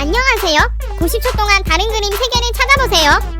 안녕하세요. 90초 동안 다른 그림 3개를 찾아보세요.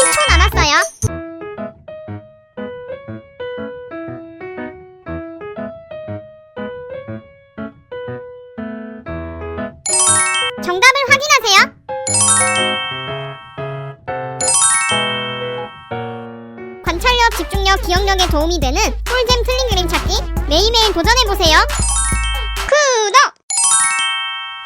10초 남았어요. 정답을 확인하세요. 관찰력, 집중력, 기억력에 도움이 되는 꿀잼 틀린 그림 찾기 매일매일 도전해보세요.